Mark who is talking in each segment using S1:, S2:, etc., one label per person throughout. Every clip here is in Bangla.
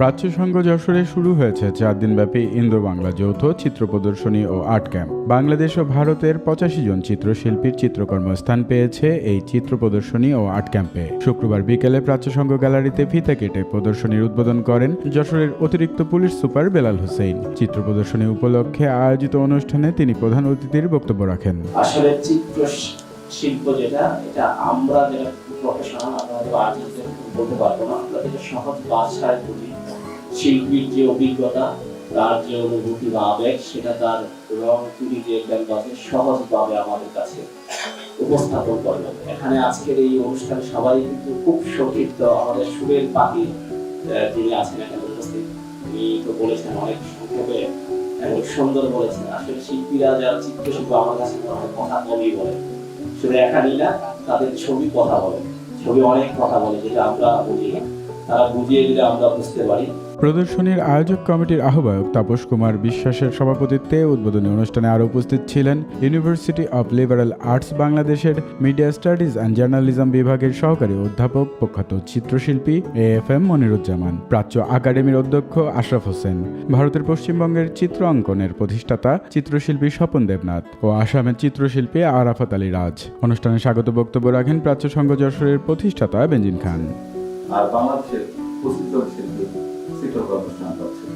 S1: প্রাচ্য সংঘ যশোরে শুরু হয়েছে চার দিনব্যাপী ইন্দো বাংলা যৌথ চিত্র প্রদর্শনী ও আর্ট ক্যাম্প। বাংলাদেশ ও ভারতের পঁচাশি জন চিত্রশিল্পীর চিত্রকর্ম স্থান পেয়েছে এই চিত্র প্রদর্শনী ও আর্ট ক্যাম্পে। শুক্রবার বিকেলে প্রাচ্য সংঘ গ্যালারিতে ফিতা কেটে প্রদর্শনীর উদ্বোধন করেন যশোরের অতিরিক্ত পুলিশ সুপার বেলাল হোসেন। চিত্র প্রদর্শনী উপলক্ষে আয়োজিত অনুষ্ঠানে তিনি প্রধান অতিথির বক্তব্য রাখেন।
S2: আসলে চিত্র শিল্প যেটা, এটা আমরা যেটা প্রফেশনাল আমরা বলতে পারব না, আমরা যেটা সহজ ভাষায় বলি, শিল্পীর যে অভিজ্ঞতা, তার যে অনুভূতি বা আবেগ, সেটা তার রং তুলি যে সহজভাবে আমাদের কাছে উপস্থাপন এখানে আজকের এই অনুষ্ঠানে সবাই কিন্তু খুব সতীর্থ আমাদের সুরের পাখি যিনি আছেন এখানে উপস্থিত উনি তো বলেছেন অনেক সংক্ষেপে সুন্দর বলেছেন। আসলে শিল্পীরা যারা চিত্রশিল্প, আমার কাছে কথা কমই বলে। শুধু একাই না, তাদের ছবি কথা বলে। ছবি অনেক কথা বলে, যেটা আমরা বুঝি। তারা বুঝিয়ে দিলে আমরা বুঝতে পারি।
S1: প্রদর্শনীর আয়োজক কমিটির আহ্বায়ক তাপস কুমার বিশ্বাসের সভাপতিত্বে উদ্বোধনী অনুষ্ঠানে আরও উপস্থিত ছিলেন ইউনিভার্সিটি অব লিবারাল আর্টস বাংলাদেশের মিডিয়া স্টাডিজ অ্যান্ড জার্নালিজম বিভাগের সহকারী অধ্যাপক, প্রখ্যাত চিত্রশিল্পী এ এফ এম মনিরুজ্জামান, প্রাচ্য একাডেমির অধ্যক্ষ আশরাফ হোসেন, ভারতের পশ্চিমবঙ্গের চিত্র অঙ্কনের প্রতিষ্ঠাতা চিত্রশিল্পী স্বপন দেবনাথ ও আসামের চিত্রশিল্পী আরাফাত আলী রাজ। অনুষ্ঠানে স্বাগত বক্তব্য রাখেন প্রাচ্য সংঘ যশোরের প্রতিষ্ঠাতা বেঞ্জিন খান।
S3: আর বাংলাদেশের শিল্পী চিত্রকর্ম পাচ্ছে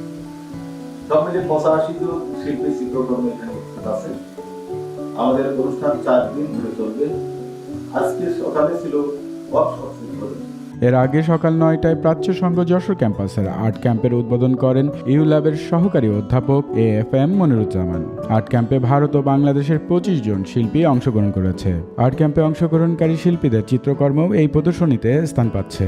S3: শিল্পী চিত্রকর্ম এখানে উপস্থিত আছে আমাদের অনুষ্ঠান চার দিন ধরে চলবে। আজকে সকালে ছিল ওয়ার্কশপ
S1: এর আগে সকাল নয়টায় প্রাচ্য সংঘ যশোর ক্যাম্পাসের আর্ট ক্যাম্পের উদ্বোধন করেন ইউ ল্যাবের সহকারী অধ্যাপক A F M Moniruzzaman. Art ক্যাম্পে ভারত ও বাংলাদেশের পঁচিশ জন শিল্পী অংশগ্রহণ করেছে। আর্ট ক্যাম্পে অংশগ্রহণকারী শিল্পীদের চিত্রকর্ম এই প্রদর্শনীতে স্থান পাচ্ছে।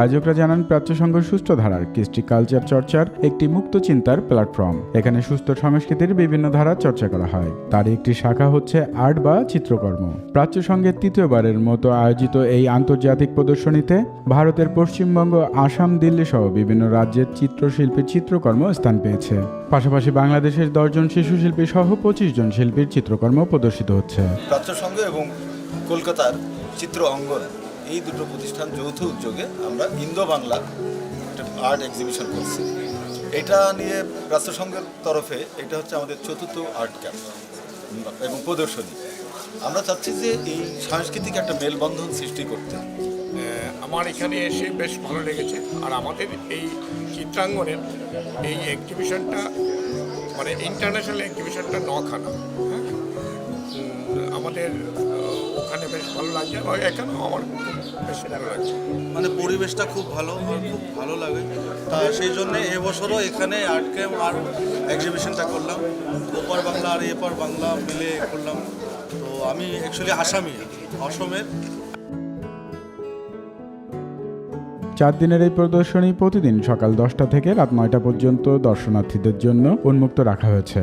S1: আয়োজকরা জানান, প্রাচ্য সংঘ সুস্থ ধারার কৃষ্টি কালচার চর্চার একটি মুক্ত চিন্তার প্ল্যাটফর্ম। এখানে সুস্থ সংস্কৃতির বিভিন্ন ধারা চর্চা করা হয়। তার একটি শাখা হচ্ছে আর্ট বা চিত্রকর্ম। প্রাচ্য সংঘের তৃতীয়বারের মতো আয়োজিত এই আন্তর্জাতিক প্রদর্শনীতে ভারতের পশ্চিমবঙ্গ, আসাম, দিল্লি সহ বিভিন্ন রাজ্যের চিত্রশিল্পীর চিত্রকর্ম স্থান পেয়েছে। পাশাপাশি বাংলাদেশের দশজন শিশু শিল্পী সহ পঁচিশ জন শিল্পীর চিত্রকর্ম প্রদর্শিত হচ্ছে।
S4: প্রাচ্য সংঘ এবং কলকাতার চিত্র অঙ্গন এই দুটো প্রতিষ্ঠান যৌথ উদ্যোগে আমরা ইন্দো বাংলা একটা আর্ট এক্সিবিশন করছি। এটা নিয়ে প্রাচ্য সংঘের তরফে এটা হচ্ছে আমাদের চতুর্থ আর্ট ক্যাম্প এবং প্রদর্শনী। আমরা চাচ্ছি যে এই সাংস্কৃতিক একটা মেলবন্ধন সৃষ্টি করতে।
S5: আমার এখানে এসে বেশ ভালো লেগেছে। আর আমাদের এই চিত্রাঙ্গনের এই এক্সিবিশনটা মানে ইন্টারন্যাশনাল এক্সিবিশনটা নখানা। হ্যাঁ? আমাদের ওখানে বেশ ভালো লাগছে। আর এখানেও আমার বেশ ভালো লাগছে।
S6: মানে পরিবেশটা খুব ভালো আমার খুব ভালো লাগে। তা সেই জন্যে এবছরও এখানে আর্ট ক্যাম্প আর এক্সিবিশনটা করলাম। ওপার বাংলা আর এপার বাংলা মিলে করলাম। তো আমি অ্যাকচুয়ালি আসামি অসমের।
S1: চার দিনের এই প্রদর্শনী প্রতিদিন সকাল দশটা থেকে রাত নয়টা পর্যন্ত দর্শনার্থীদের জন্য উন্মুক্ত রাখা হয়েছে।